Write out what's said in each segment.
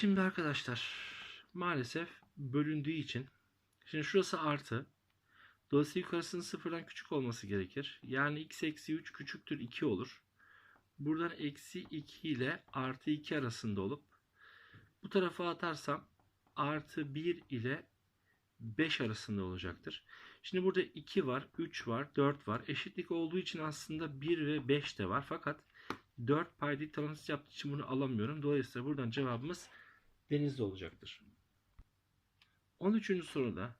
Şimdi arkadaşlar maalesef bölündüğü için şimdi şurası artı. Dolayısıyla yukarısının sıfırdan küçük olması gerekir. Yani x eksi 3 küçüktür 2 olur. Buradan eksi 2 ile artı 2 arasında olup bu tarafa atarsam artı 1 ile 5 arasında olacaktır. Şimdi burada 2 var, 3 var, 4 var. Eşitlik olduğu için aslında 1 ve 5 de var. Fakat 4 paydalık tanımsız yaptığı için bunu alamıyorum. Dolayısıyla buradan cevabımız denizli olacaktır. 13. soruda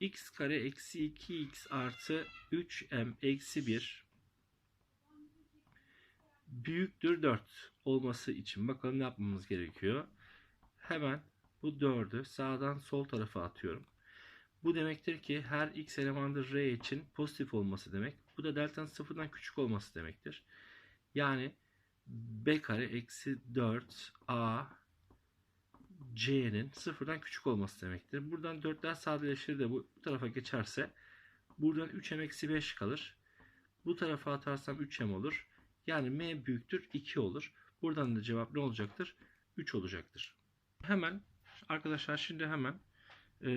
x kare eksi 2x artı 3m eksi 1 büyüktür 4 olması için bakalım ne yapmamız gerekiyor. Hemen bu 4'ü sağdan sol tarafa atıyorum. Bu demektir ki her x elemanı r için pozitif olması demek. Bu da delta'nın sıfırdan küçük olması demektir. Yani b kare eksi 4 a c'nin sıfırdan küçük olması demektir. Buradan 4'ler sadeleşir de bu tarafa geçerse buradan 3m eksi 5 kalır. Bu tarafa atarsam 3m olur. Yani m büyüktür 2 olur. Buradan da cevap ne olacaktır? 3 olacaktır. Hemen arkadaşlar şimdi hemen e,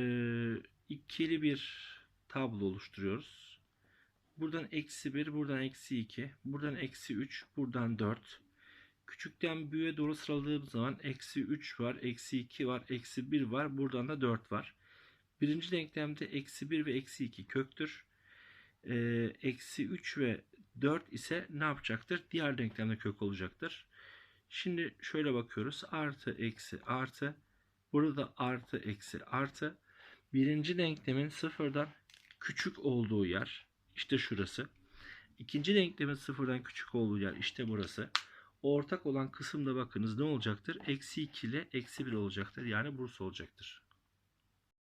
ikili bir tablo oluşturuyoruz. Buradan eksi 1, buradan eksi 2, buradan eksi 3, buradan 4. Küçükten büyüğe doğru sıraladığım zaman eksi 3 var, eksi 2 var, eksi 1 var, buradan da 4 var. Birinci denklemde eksi 1 ve eksi 2 köktür. Ee, eksi 3 ve 4 ise ne yapacaktır? Diğer denklemde kök olacaktır. Şimdi şöyle bakıyoruz. Artı, eksi, artı. Burada artı, eksi, artı. Birinci denklemin sıfırdan küçük olduğu yer işte şurası. İkinci denklemin sıfırdan küçük olduğu yer işte burası. Ortak olan kısımda bakınız ne olacaktır? Eksi 2 ile eksi 1 olacaktır. Yani burası olacaktır.